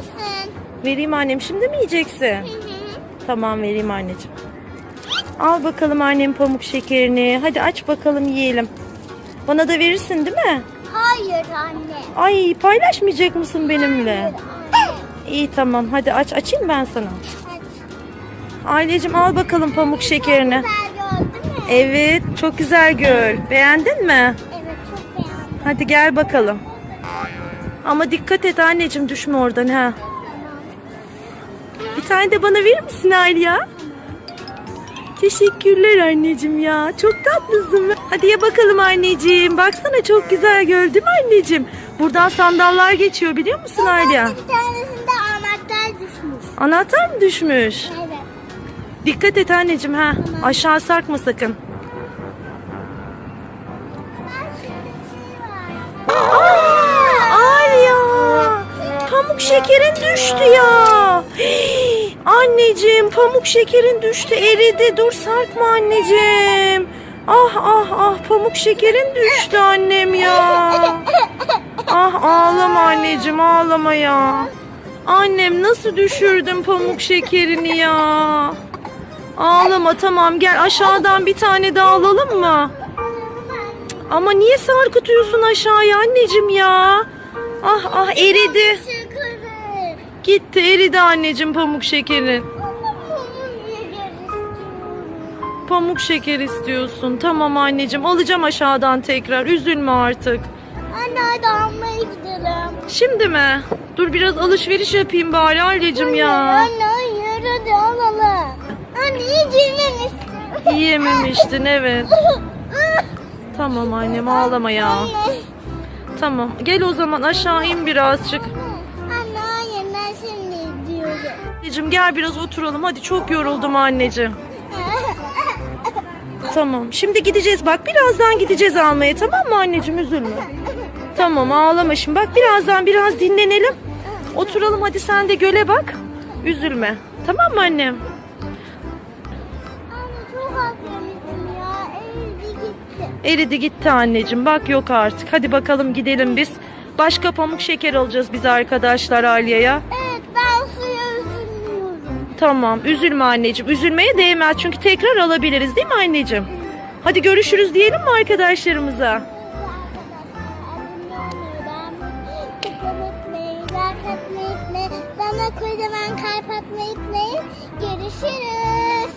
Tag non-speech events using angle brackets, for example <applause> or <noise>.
misin? Vereyim annem. Şimdi mi yiyeceksin? Hı hı. Tamam vereyim anneciğim. Al bakalım annem pamuk şekerini. Hadi aç bakalım yiyelim. Bana da verirsin değil mi? Hayır anne. Ay paylaşmayacak mısın benimle? Hayır anne. İyi tamam hadi aç açayım ben sana. Aç. Ailecim al bakalım pamuk şekerini. Güzel? Evet çok güzel gör. Beğendin mi? Evet çok beğendim. Hadi gel bakalım. Ama dikkat et anneciğim düşme oradan ha. Bir tane de bana verir misin Aliya? Teşekkürler anneciğim ya. Çok tatlısın. Hadi ye bakalım anneciğim. Baksana çok güzel gördün mü anneciğim? Buradan sandallar geçiyor biliyor musun Aliya? Bir tanesinde anahtar düşmüş. Anahtar mı düşmüş? Evet. Dikkat et anneciğim ha. Aşağı sarkma sakın. Şekerin düştü ya. <gasps> Anneciğim pamuk şekerin düştü eridi. Dur sarkma anneciğim. Ah ah ah pamuk şekerin düştü annem ya. Ah ağlama anneciğim ağlama ya. Annem nasıl düşürdün pamuk şekerini ya. Ağlama tamam gel aşağıdan bir tane daha alalım mı? Ama niye sarkıtıyorsun aşağıya anneciğim ya? Ah ah eridi. Gitti eridi anneciğim pamuk şekerin. Pamuk şeker istiyorsun. Tamam anneciğim alacağım aşağıdan tekrar. Üzülme artık. Anne hadi almaya gidelim. Şimdi mi? Dur biraz alışveriş yapayım bari anneciğim ya. Anne hayır hadi alalım. Anne hiç yememiştim. Yiyememiştin evet. <laughs> Tamam annem ağlama ya. Anne. Tamam gel o zaman aşağı in birazcık. Anneciğim gel biraz oturalım. Hadi çok yoruldum anneciğim. Tamam. Şimdi gideceğiz. Bak birazdan gideceğiz almaya. Tamam mı anneciğim? Üzülme. Tamam ağlama şimdi. Bak birazdan biraz dinlenelim. Oturalım hadi sen de göle bak. Üzülme. Tamam mı annem? Anne çok az yemiştim ya. Evde gitti. Eridi gitti anneciğim. Bak yok artık. Hadi bakalım gidelim biz. Başka pamuk şeker alacağız biz arkadaşlar Aliye'ye. Tamam. Üzülme anneciğim. Üzülmeye değmez. Çünkü tekrar alabiliriz değil mi anneciğim? Hadi görüşürüz diyelim mi arkadaşlarımıza? Kocaman kalp atmayı. Görüşürüz.